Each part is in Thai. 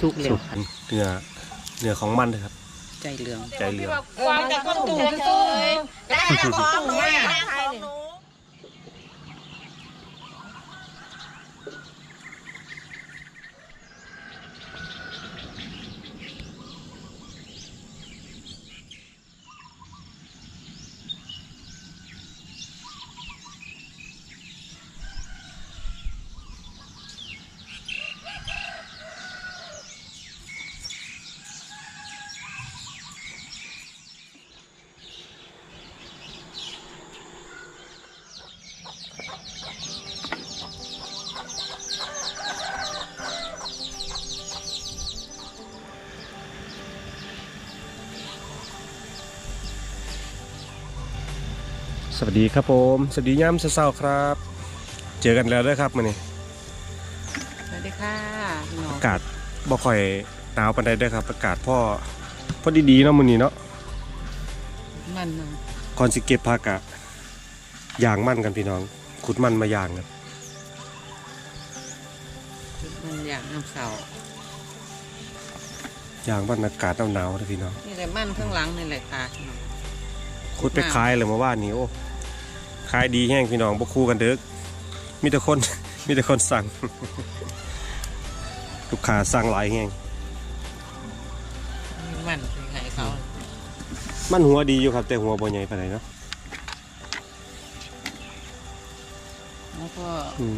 สุกเร็วค่ะเนื้อเนื้อของมันเลยครับ ใจเหลืองใจเหลือง วางจากต้นตูนเลยได้ของหนูได้ของหนู สวัสดีครับผม สวัสดีย่ำเช้าๆครับ เจอกันแล้วเด้วยครับมื้อนี้สวัสดีค่ะพี่น้องอากาศบ่ค่อยหนาวปานใดเด้อครับ อากาศพ่อพอดีๆเนาะมื้อนี้เนาะมันเนาะก่อนสิเก็บผักอะย่างมันกันพี่น้อง ขุดมันมาย่างกันมันอย่างน้ำเสาย่างมันอากาศหนาวๆเด้อพี่น้องนี่แหละมันข้างหลังนี่แหละค่ะพี่น้องขุดไปขายเลยเมื่อวานนี้โอ้ ขายดีแห้งพี่น้องบ่คู่กันเด้อมีแต่คนมีแต่คนสั่งลูกค้าสั่งหลายแห้งมีมันเป็นไงเขา มันหัวดีอยู่ครับ แต่หัวบ่ใหญ่ปานใดเนาะแล้วก็อืม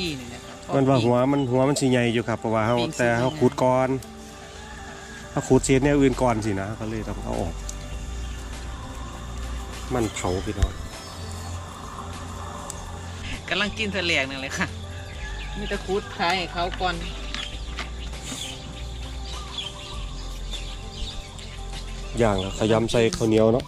ดีๆนี่แหละค่ะมันว่าหัวมันหัวมันสิใหญ่อยู่ครับเพราะว่าเฮาปีกสิแต่เฮาใหญ่ขูดก่อนเฮาขูดเศษแนวอื่นก่อนสินะก็เลยต้องเอาออก มันเผาพี่น้อง กำลังกินเสลียงนั่นเลยค่ะ มีแตะคูดขายให้เขาก่อนย่างแล้วขยำใส่ข้าวเหนียวเนาะ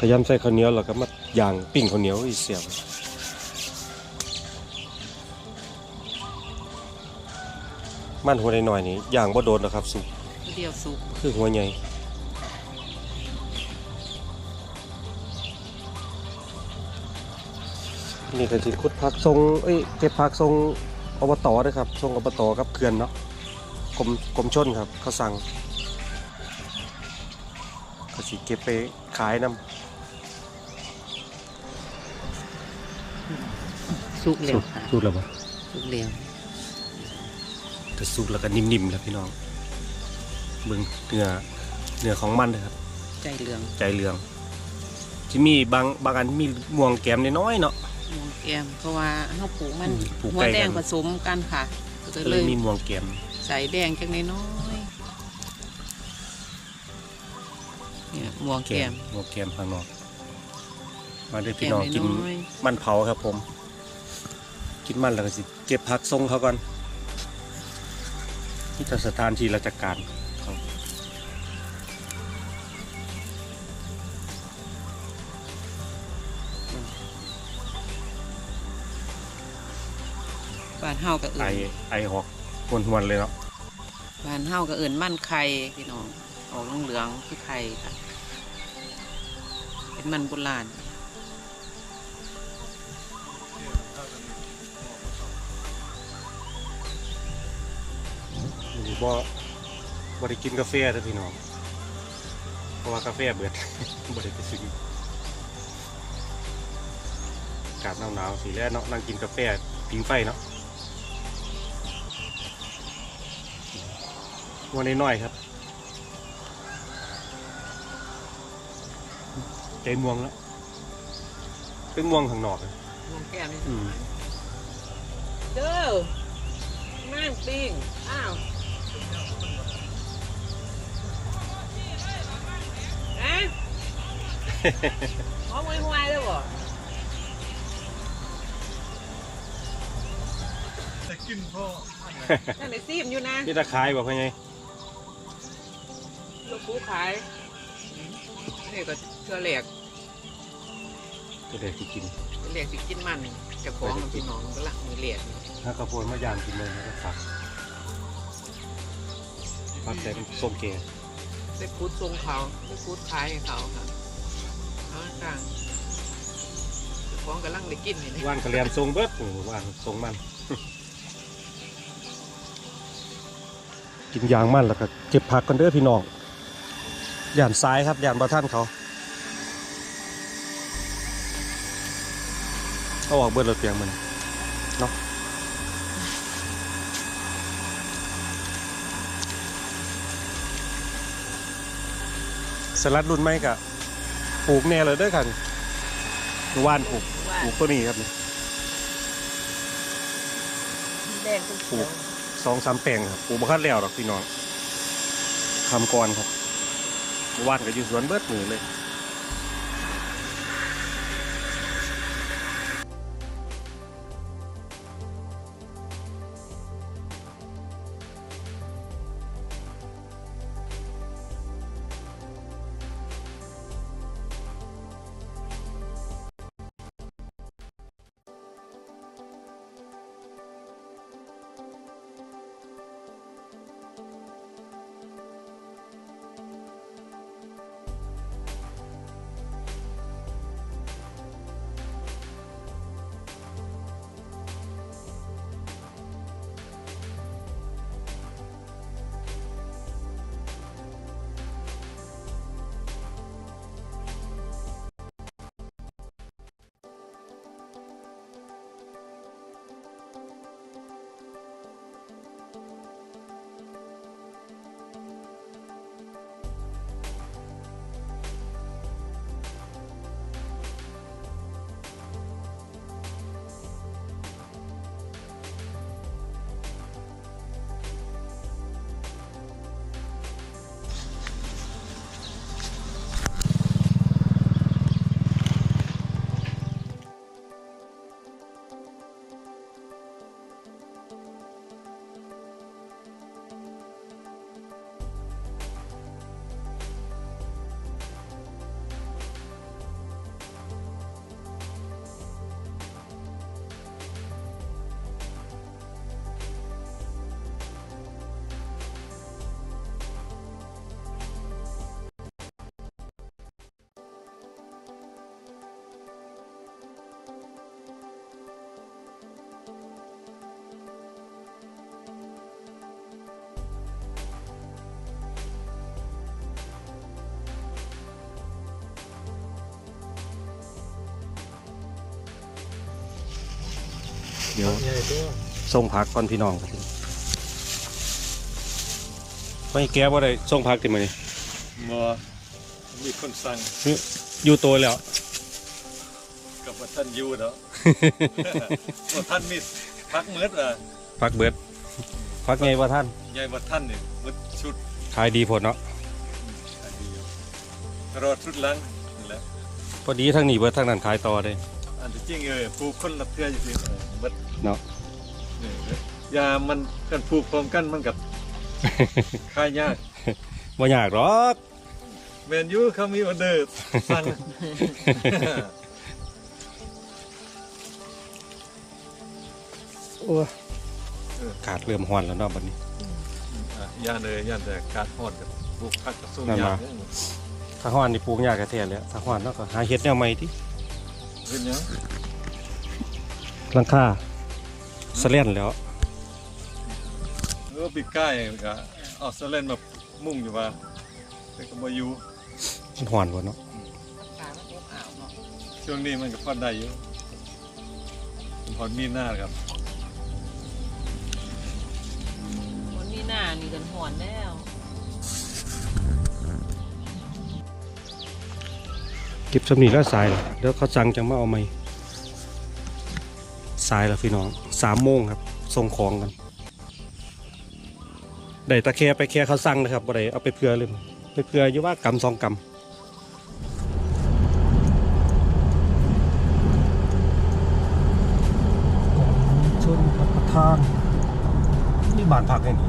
ขยำใส่ข้าวเหนียวแล้วก็มาย่างปิ้งข้าวเหนียวอีกเสียบมันหัวน้อยๆนี่ย่างบ่โดนหรอกครับสุก เดียวสุก คือหัวใหญ่ นี่ก็สิขุดผักทรงเอ้ยเก็บผักทรงอบตด้วยครับทรงอบตกับเขื่อนเนาะกรมกรมชนครับเขาสั่งก็สิเก็บไปขายนำสุกเร็วค่ะสุกแล้วปะสุกเร็วแต่สุกแล้วก็นิ่มๆแล้วพี่น้องเบิ่งเนื้อเนื้อของมันเลยครับ ใจเหลืองใจเหลืองที่มีบางบางอันมีม่วงแก้มน้อยๆเนาะ มองแกมเพราะว่าเขาปลูกมันอืมปลูกหัวใกล้แดกังนผสมกันค่ะก็ก็เลเลยยมีม่วงแก้มใส่แดงจังน้อยๆเนี่ยม่วงแกแก้มมม่วงแก้มข้างนอก มาได้อแกพี่มน้องกินน้อยมันเผาครับผม กินมันแล้วก็สิ เก็บผักทรงเขาก่อนที่สถานที่ราชการ บ้านเฮาก็เอื่ไอนไอหอกหวนหวนๆเลยเนาะบ้านเฮาก็เอื่นมันไข่พี่น้องออกเหลืองๆคือไข่ค่ะ เป็นมันโบราณนี่บ่บ่ได้กินกาแฟเด้อพี่น้องเพราะว่ากาแฟเบิด บ่ได้ไปซื้ออากาศหนาวๆสีแรกเนาะนั่งกินกาแฟผิงไฟเนาะ หัวน้อยๆครับใจม่วงแล้วเป็นม่วงข้างนอกอะม่วงแก้มนี่อืมเด้อนั่งปิ้งอ้าวฮะหอมห่วยห่วยเลยบ่นั่นไอ้ซีมอยู่นะ นี่ตะขายบอกว่าไง ลูกคูขายนี่ก็เชื่อแหลกก็เลยที่กินแหลกสิกินมันเจะของกับพี่น้องก็ละมือเหลียดถ้ากระโปรงมาย่างกินเลยนะก็ฝักฝักแต่เป็นส้มแก่ได้คูดทรงเขาได้คูดขายให้เขาค่ะเอากลางเจ้าของกำลังได้กินนี่นะว่านกระเลียนทรงเบิดโอ้โหว่านทรงมันกกินยางมันแล้วก็เก็บผักกันเด้อพี่น้อง ย่านซ้ายครับย่านบ่ท่านเขาเอาออกเบิดรถเตียงมันเนาะสลัดรุ่นไหมกะปลูกแน่เลยเด้อค่ะว่านปลูกปลูกตัวนี้ครับนี่แดงเป็นเขียวสองสามแปลงครับปลูกบ่คันแล้วดอกพี่น้องทำก่อนครับ ว่านก็อยู่สวนเบิดมือเลย เดี๋ยวส่งพักก่อนพี่น้องครับไม่แก้ว่าได้ส่งพักติมานี่บ่มีคนสั่งอยู่ตัวแล้วกับว่าท่านอยู่เนาะว่าท่านมีพักมืดอะพักเบิดพักไงว่าท่านยายว่าท่านนี่มืดชุดขายดีผลเนาะอันเดียวรอชุดหลังนั่นแหละพอดีทั้งนี้เบิดทั้งนั้นขายต่อได้อันที่จริงเออปลูกคนละเทื่ออยู่สิเออมืด เนาะนี่ยามันกันปลูกพร้อมกันมันกับค่ายยากบ่ยากหรอกแมนยูเขามีออเดอร์สั่งโอ้ยขาดเริ่มฮ้อนแล้วเนาะบัดนี้อะยานเลยยานแต่การฮอดกับปลูกผักกับส้มนั่นยามาถ้าฮ้อนนี่ปลูกยากแท้ๆเลยถ้าฮ้อนเนาะก็หาเฮ็ดแนวใหม่ติเป็นหยังหลังคา สแลนแล้วเออปีกใกล้ก็เอาสแลนมามุ่งอยู่ว่าแต่ก็บ่อยู่มันฮ้อนบ่เนาะขามันอบอ้าวเนาะช่วงนี้มันก็พอได้อยู่พอมีหน้าครับมันมีหน้านี่กันหอนแล้วเก็บสำนีแล้วสายแล้วเดี๋ยวเขาสั่งจังมาเอาใหม่ สายแล้วพี่น้องสามโมงครับส่งของกันได้ตะแคไปแคเขาสั่งนะครับบ่ได้เอาไปเพื่อเลยไปเพื่ออยู่ว่ากำสองกำชนพักประทานนี่บานพักไงนี่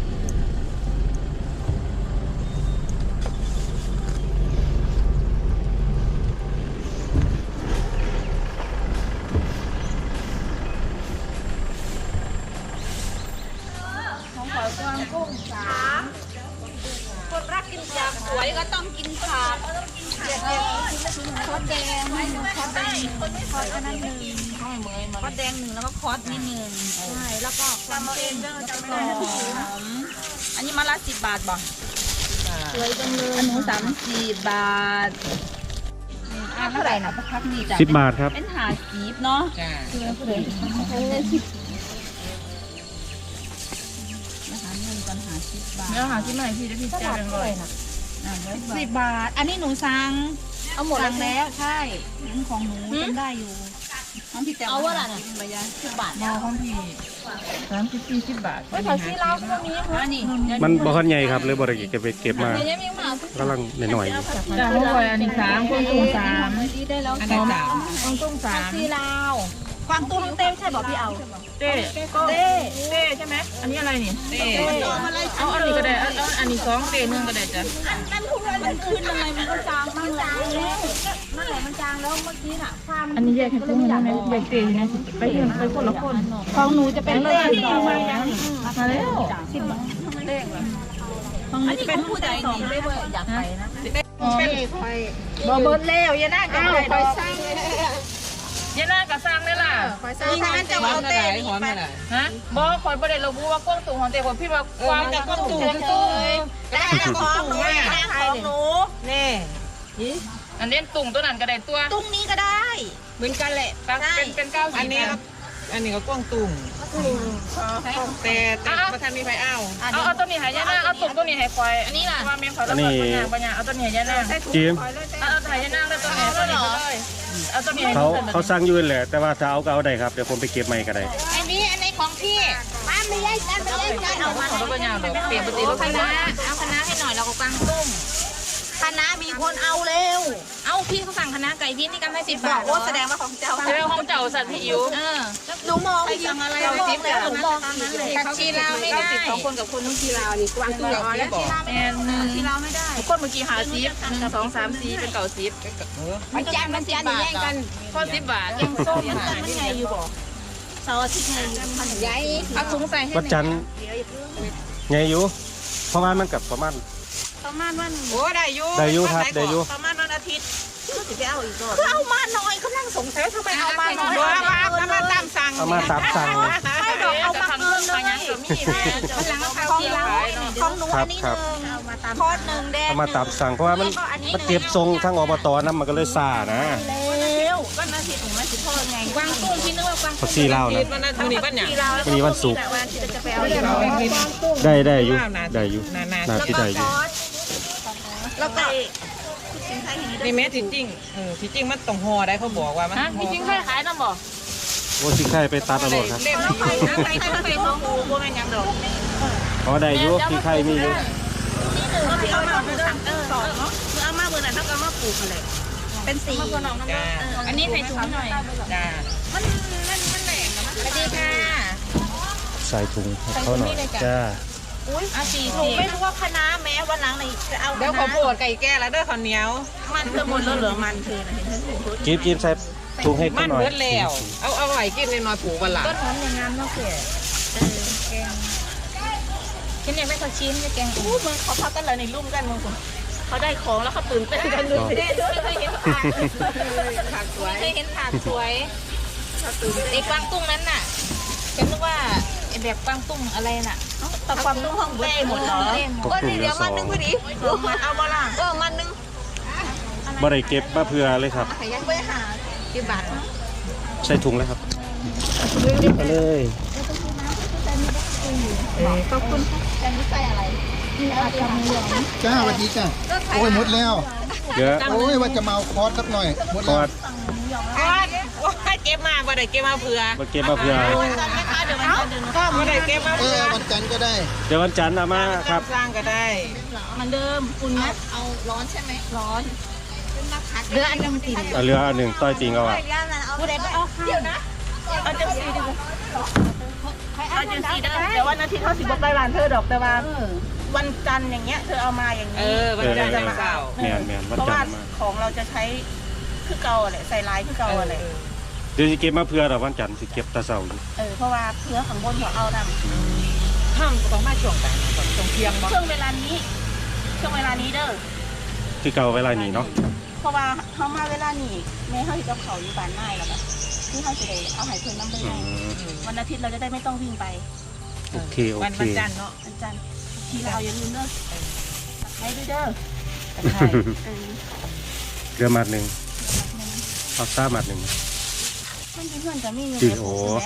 สวยจังเลยอันหนูสามสิบบาทอ่าเท่าไหร่นะพักนี่จ้ะสิบบาทครับ เป็นหาสีบเนาะจ้าคือผู้ใดนะคะเงินก่อนหาสิบบาทเนื้อหาที่ใหม่พี่จะพี่แจ้งเลยสิบบาท อันนี้หนูสั่งเอาหมดแล้วใช่ของหนูเป็นได้อยู่ น้องพี่แต้วเอาว่าล่ะกินไปยังสิบบาทมอของพี่สามสิบสี่สิบบาทไม่ขอซื้อเหล้าพวกนี้ค่ะนี่มันบ่คันใหญ่ครับเลยบ่ได้เก็บไปเก็บมาเดี๋ยวยังมีหมากำลังหน่อยๆอยู่จ้าพวกคอยอันนี้สามพวกตุ้งสามที่ได้แล้วอันไหนสามพวกตุ้งสามซีลาว ความตุ้งเต็มใช่บอกพี่เอาเต้เต้เต้ใช่ไหมอันนี้อะไรนี่เต้เอาอันนี้ก็ได้เอาเอาอันนี้สองเต้หนึ่งก็ได้จ้ะนั่นทุกมันขึ้นอะไรมันก็จางมันจางแล้วนั่นแหละมันจางแล้วเมื่อกี้น่ะความอันนี้แยกให้ตุ้งนะแยกเต้นะไปเถอะไปคนละคนของหนูจะเป็นเลขมาแล้วสิบบาทเลขแบบของหนูจะเป็นผู้ใจสองเลขอยากไปนะเป็นบ่เบิดแล้วอย่านั่งกันเลยดอก ยายน่ากระซังได้ล่ะนี่งั้นจะหอเอามเท่าเต้ไหร่หอมเท่าไหร่ฮะบอกคอยประเด็นเราบูว่ากว้างตุ้งของเต้ผมพี่ว่ากว้างกับกว้างตุ้งได้ของหนูได้ของหนูนี่อันนี้ตุ้งตัวนั้นก็ได้ตัว ตุ้งนี้ก็ได้ เหมือนกันแหละเป็นเป็นเก้าอัสินบนี้ก็อันนี้ก็กว้างตุ่มแต่แต่ประธานมีไฟอ้าวเอาเอาตัวนี้ให้ยายน่าเอาตุ้งตัวนี้ให้คอยอันนี้ล่ะว่าเมียเขาแล้วก็ปัญญาปัญญาเอาตัวนี้ให้ยายน่าจิมเอาเอาถ่ายยายนางเลยตัวไหนตัวนี้เลย เอาตัวนี้ให้เขาดูกันเขาสั่งอยู่นั่นแหละแต่ว่าถ้าเอาก็เอาได้ครับเดี๋ยวผมไปเก็บใหม่ก็ได้อันนี้อันนี้ของพี่ป้าไม่ได้ป้าไม่ได้ป้าเอามาของรถปัญญาดอกเปลี่ยนปกติรถคปัญณะญาเอาคณะให้หน่อยเราก็กางตุ้ม คณะมีคนเอาเร็วเอาพี่เขาสั่งคณะไก่พี่นี่กันให้สิบบาทโอ้แสดงว่าของเจ้าเจ้าของเจ้าสัตว์พี่อิ๋วเออหนูมองสั่งอะไรเราจิ้มแล้วหนูมองผักชีลาวไม่ได้สองคนกับคนน้องชีลาวนี่กวางตุ้งอ๋อแล้วชีลาวแอนหนึ่งชีลาวไม่ได้คนเมื่อกี้หาซีฟหนึ่งสองสามสี่เป็นเก่าซีฟมันจานมันจานแย่งกันข้อสิบบาทส้มมันไม่ไงอยู่บ่เสาร์อาทิตย์ไงมันใหญ่เอาถุงใส่ให้วัดจันทร์ไงอยู่เพราะว่ามันกับประมาณ ประมาณวันโอ้ได้อยู่ได้อยู่ครับได้อยู่ ประมาณวันอาทิตย์ก็สิไปเอาอีกก่อนคือเอามาน้อยเขานั่งสงสัยทำไมเอามาน้อยบัวมาประมาณตามสั่งเอามาสามสั่งให้ดอกเอามาทำเกิเพิ่นมเลมายยังกับมีนะมันหลังเอาของเราของหนูอันนี้หนึ่งทอดหนึ่งแดงเอามาตามสั่งเพราะว่ามันมันเก็บทรงทั้งอบตน้ำมันก็เลยซ่านะเร็วก็นาทีถุงนาทีทอดไงกวางตุ้งพี่นึกว่ากวางผักชีลาวคินะดว่านั่นมื้อนี้วันหยังวันนี้วันศุกร์วันที่จะไปเอาอีกได้ได้อยู่ได้อยู่นานานาที่ได้อยู่แล้วก็ นี่แม้ที่จริงเออที่จริงมันต้องห่อได้เขาบอกว่ามันฮะพี่จริงใครขายน้ำบ่โอ้สิไข่ไปตัดเอาโลดครับเล่มไปนะไปไปไปน้องปูบ่แม่นยังดอกเพราะได้อยู่สิไข่มีอยู่นี่หนึ่งก็พี่เอามาคือสั่งเออสองเนาะคือเอามาเบอร์ไหนต้องเอามาปลูกเลยเป็นสีจ้าอันนี้ใส่ถุงหน่อยจ้ามันมันมันแหลมนะสวัสดีค่ะ ใส่ถุงให้เขาหน่อยจ้า อุ้ยอาสีถูกไม่รู้ว่าคณะแม้วันหลังไหนจะเอาเดี๋ยวขอโปวดไก่แก้แล้วเด้อข้าวเหนียว มันเธอหมดแล้วเหลือมันเธอนะเห็นเธอถูกจีบจีบใส่ถุงให้มัเขานหน่อยเบิดแล้ว เอาเอาไว้กินในน้อยผูกวันหลังต้นหอมอย่างงามเนาะเก๋เออแกงฉันยังไม่เคยชิมเลยแกงอู้มึงเขาพักกันเลยในรุ่มกันมึงเขาได้ของแล้วเขาตื่นเต้นกันดูสิเคยเห็นผักผักสวยเคยเห็นผักสวยไอ้กวางตุ้งนั้นน่ะฉันนึกว่าไอ้ แบบกวางตุ้งอะไรน่ะแต่กวางตุ้งห้องเต้หมดเหรอก็ถุงละสองเอาบ่ล่ะเออมันนึงบ่ได้เก็บมาเพื่อเลยครับขยันไปหากี่บาทใส่ถุงเลยครับไปเลยขอบคุณจะนี่ใส่อะไรมีอะไรทำเหลืองจ้าสวัสดีจ้าโอ้ยหมดแล้วเยอะโอ้ยว่าจะมาเอาคอร์สสักหน่อยหมดกแล้วอดก้อนว่าเก็บมาบ่ได้เก็บมาเผื่อมาเก็บมาเพื่อตอนแม่ค้าเดี๋ยวมันจะดึงก็บ่ได้เก็บมาเอเผื่ออวันจันทร์ก็ได้เดี๋ยววันจันทร์เอามาครับ สร้างก็ได้มันเดิมคุณนะเอาร้อนใช่ไหมร้อนเดือนหนึ่งติดเอาเรืออันหนึ่งต้อยติงเอาอะผู้ใดไปเอาข้าวเดี๋ยวนะเอาจังสีดีเอาจังสีได้แต่ว่านาทีเขาสิบไปบ้านเธอดอกแต่ว่าวันจันทร์อย่างเงี้ยเธอเอามาอย่างเอนี้อวันจันทร์จะมาเก่าแมนแมนวันเพราะจันว่าทร์มาของเราจะใช้คือเก่าอะไรใส่ลายคือเก่าอะไรเดี๋ยวสิเก็บมาเพื่อดอกวันจันทร์สิเก็บแตะเสาอยู่เออเพ ราะว่าเพื่อข้างบนเขาเอานำทห้ามต้องมาช่วงแต่ต้องช่วงเที่ยงบ่ช่วงเวลานี้ช่วงเวลานี้เด้อคือเก่าเวลานี้เนาะเพราะว่าเขามาเวลานี้แม่เขาอยู่กับเขาอยู่บ้านนายแล้วก็ที่เขาจะได้เอาใหายเพิ่นน้ำเบิ่งอืให้มวันอาทิตย์เราจะได้ไม่ต้องวิ่งไปโอเคโอวันเควันจันทร์เนาะวันจันทร์ทีเราอย่าลืมเด้อตะไคร้ด้วยเด้อตะไคร้เออเกลือมัดหนึ่งพาสต้ามัดหนึ่งเพื่อนเพื่อนจะมีเงินจริงเดือนโอ้ใช่ไหม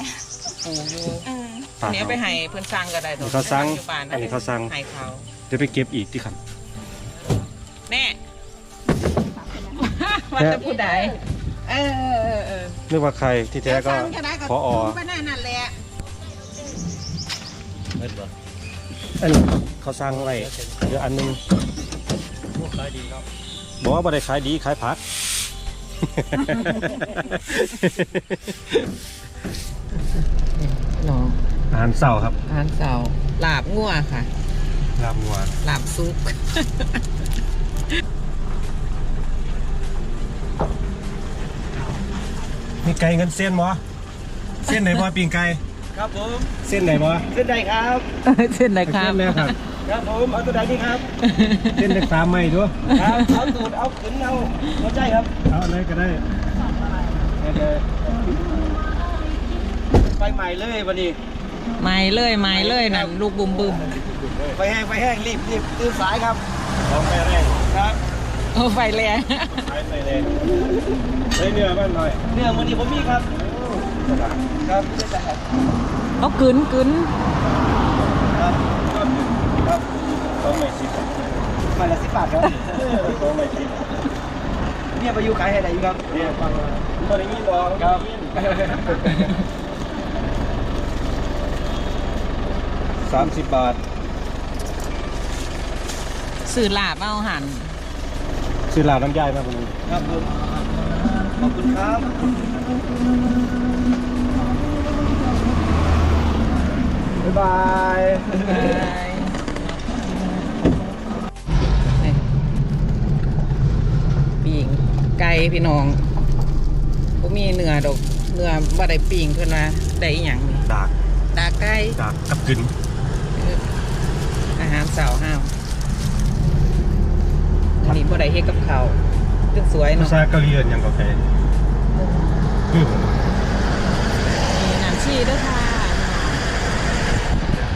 ปลูกอยู่เอออันนี้เอาไปให้เพิ่นสั่งก็ได้อันนี้เขาสั่งอยู่บ้านอันนี้เขาสั่งให้เขาเดี๋ยวไปเก็บอีกที่ครับ แน่ฝากเป็นนะว่าจะพูดใดเออเออเออเออนึกว่าใครที่แท้ก็พออก็นั่นนั่นแหละอันนี้เขาสร้างไว้เดี๋ยวอันหนึงบอกว่าบ่ได้ขายดีขายผัก น้องอาหารเสาครับอาหารเสาลาบงัวค่ะ ลาบงัวลาบซุป มีไก่เงินเส้นบ่เส้นไหนบ่ปิงไก่ครับผมเส้นไหนบ่เส้นใดครับเช่นไรครับเส้นแล้วครับ ครับผมเอาตัวใดนี่ครับเส้นเล็กสามไม่ด้วยครับเอาตูดเอาขึ้นเอาหัวใจครับเอาอะไรก็ได้ ไป ใหม่เลยวันนี้ไม่เลยไม่เลยนั่นลูกบุมบุมไปแห้งไปแห้งรีบรีบตื่นสายครับของไปแรงครับโอ้ไฟแรงไปไปเลยใช้เนื้อบ้านหน่อยเรื่องวันนี้ผมมีครับครับไม่ได้ครับเอากึนกึนครับครับต้องไม่ชิดไปละสิบบาทครับต้องไม่ชิดเนี่ยไปอยู่ขายให้ไหนอยู่ครับเนี่ยฟังมาบ่ได้ยินดอกครับ สามสิบบาทสื่อลาบเอาหันซื้อลาวน้ำย่ายมาคนนึงครับผมขอบคุณครับบ๊ายบายปิงไก่พี่น้องบ่มีเนื้อดอกเนื้อบ่ได้ปิงเพิ่นว่าได้อีหยังนี่ดากดาไก่ ดากกับกึน อาหารสาวห้าวอันนี้บ่ได้เฮ็ดกับข้าวตึกสวยภาเนาะษาเกาหลีเอิ้นหยังก็แค่คือมีน้ำชีด้วยค่ะ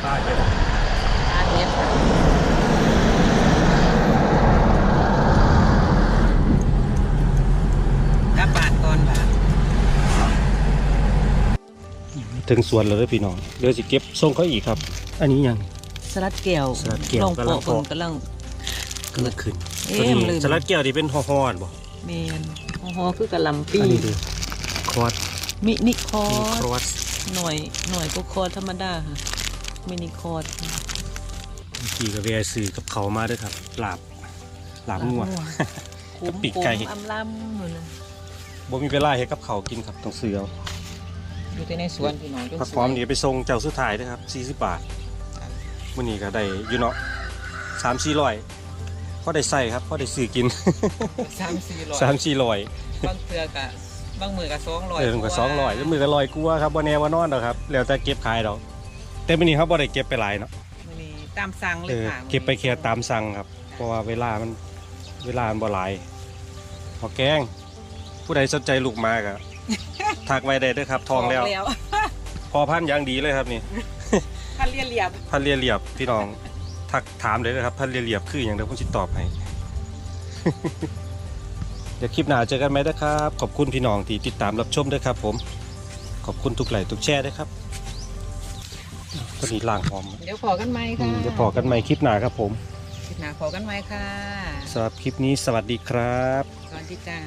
ตาเจ็บปลาเฮ็ดค่ะกลับบาทก่อนบาทถึงสวนแล้วเด้อพี่น้องเดี๋ยวสิเก็บส่งเขาอีกครับ อันนี้หยัง สลัดแก้วสลัดแก้วลองกำลังโปะเพาะเพิ่นกำลัง เกิดขึ้นเอ๊ะตัวนี้ลืม สลัดแก้วที่เป็นห่อๆบ่เมนโอ้โหคือกะหลำปีอันนี้ดูคอร์สมินิคอมีร์คสอร์สหน่วยหน่วยก็คอร์สธรรมดาค่ะมินิคอร์สขี่กับเวซื้อกับเขามาด้วยครับลาบลาบงัว คุ้มปีกไก่ คุ้มอำลำเหมือนน่ะบ่มีเวลาเฮ็ดกับเขาวกินครับต้องซื้อเอาอยู่แต่ในสวนพี่น้องจนผักหอมนี่ไปส่งเจ้าสุดท้ายเด้อครับ40บาท มื้อนี้ก็ได้อยู่เนาะ3-400พอได้ใส่ครับพอได้ซื้อกิน สามสี่ร้อย3-400บางเทือกะบางมือกะสองร้อยเออมันก็200แล้วมือก็100กว่าครับบ่แน่ว่านอนดอกครับแล้วแต่เก็บขายดอกแต่มื้อนี้ครับบ่ได้เก็บไปหลายเนาะมื้อนี้ตามสั่งเลเอยอค่ะเก็บไปแค่ตามสั่งครับ เพราะว่าเวลามันเวลามันบ่หลายพอแกง ผู้ใดสนใจลูกมากอะทักไว้ได้เด้วยครับทองแล้ว พอพันธุ์อย่างดีเลยครับนี่ รียเรียบพันเรียเรียบพี่น้องทักถามเลยนะครับพันเรียเรียบคืออย่างเดียวผมจะตอบให้ เดี๋ยวคลิปหน้าเจอกันไหมนะครับ ขอบคุณพี่น้องที่ติดตามรับชมด้วยครับ ผม ขอบคุณทุกไลค์ทุกแชร์ด้วยครับคนนี้ล่างหอมเดี๋ยวพอกันไหมอืค่ะมจะพอกันใหม่คลิปหน้าครับผม คลิปหน้าพอกันไหมค่ะสำหรับคลิปนี้สวัสดีครับ สวัสดีจ้า